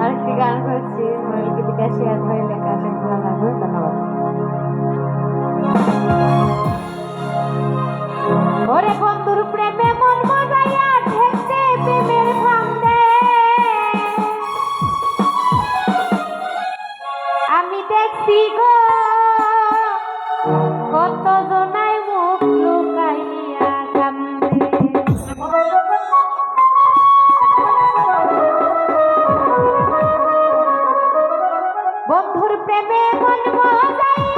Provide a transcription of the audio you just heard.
আরেকটি গান মোবাইলকে বিকাশে আর হয়ে লেখা আছে, ভালো লাগবে, ধন্যবাদ। ওরে বন্ধুর প্রেমে মন আমি দেখছি গো প্রেমে মন মজাইয়া